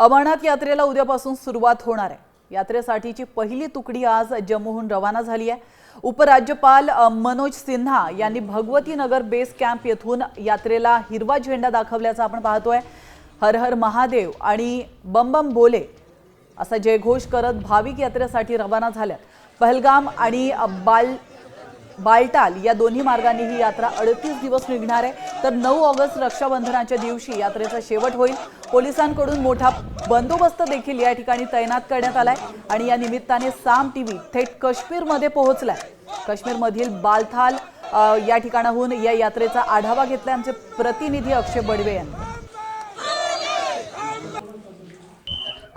अमरनाथ यात्रेला उद्यापासून सुरुवात होणार आहे. यात्रेसाठीची पहिली तुकडी आज जम्मूहून रवाना झाली आहे. उपराज्यपाल मनोज सिन्हा यांनी भगवती नगर बेस कॅम्प येथून यात्रेला हिरवा झेंडा दाखवल्याचं आपण पाहतोय. हर हर महादेव आणि बम बम बोले असा जयघोष करत भाविक यात्रेसाठी रवाना झाल्यात. पहलगाम आणि बाल बालटाल या दोन्ही मार्गांनी ही यात्रा अडतीस दिवस निघणार आहे. तर नऊ ऑगस्ट रक्षाबंधनाच्या दिवशी यात्रेचा शेवट होईल. पोलिसांकडून मोठा बंदोबस्त देखील या ठिकाणी तैनात करण्यात आलाय आणि या निमित्ताने साम टीव्ही थेट काश्मीरमध्ये पोहोचलाय. काश्मीरमधील बालथाल या ठिकाणाहून या यात्रेचा आढावा घेतलाय आमचे प्रतिनिधी अक्षय बडवे यांनी.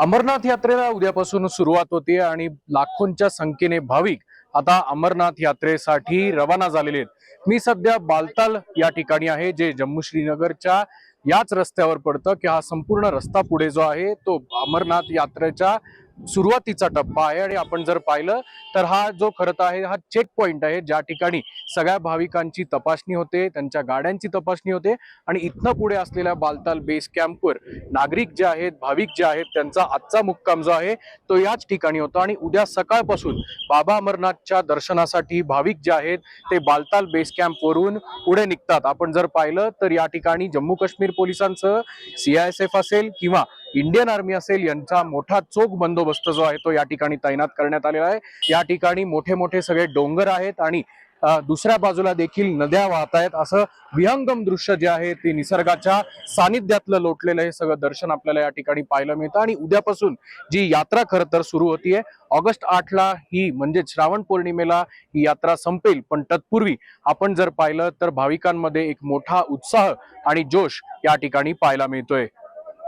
अमरनाथ यात्रेला उद्यापासून सुरुवात होते आणि लाखोंच्या संख्येने भाविक आता अमरनाथ यात्रेसाठी रवाना झालेले आहेत. मी सध्या बालताल या ठिकाणी आहे जे जम्मू श्रीनगरच्या याच रस्त्यावर पडतं की हा संपूर्ण रस्ता पुढे जो आहे तो अमरनाथ यात्रेच्या सुरुवातीचा टप्पा आहे आणि आपण जर पाहिलं तर हा जो खरं तर आहे हा चेक पॉईंट आहे. ज्या ठिकाणी सगळ्या भाविकांची तपासणी होते त्यांच्या गाड्यांची तपासणी होते आणि इथनं पुढे असलेल्या बालताल बेस कॅम्पवर नागरिक जे आहेत भाविक जे आहेत त्यांचा आजचा मुक्काम जो आहे तो याच ठिकाणी होता. आणि उद्या सकाळपासून बाबा अमरनाथच्या दर्शनासाठी भाविक जे आहेत ते बालताल बेस कॅम्पवरून पुढे निघतात. आपण जर पाहिलं तर या ठिकाणी जम्मू काश्मीर पोलिसांसह सीआयएसएफ असेल किंवा इंडियन आर्मी असेल यांचा मोठा चोख बंदोबस्त जो आहे तो या ठिकाणी तैनात करण्यात आलेला आहे. या ठिकाणी मोठे मोठे सगळे डोंगर आहेत आणि दुसऱ्या बाजूला देखील नद्या वाहत आहेत. असं विहंगम दृश्य जे आहे ते निसर्गाच्या सानिध्यातलं लोटलेलं हे सगळं दर्शन आपल्याला या ठिकाणी पाहायला मिळतं. आणि उद्यापासून जी यात्रा खरं तर सुरू होतीये ऑगस्ट आठला ही म्हणजे श्रावण पौर्णिमेला ही यात्रा संपेल. पण तत्पूर्वी आपण जर पाहिलं तर भाविकांमध्ये एक मोठा उत्साह आणि जोश या ठिकाणी पाहायला मिळतोय.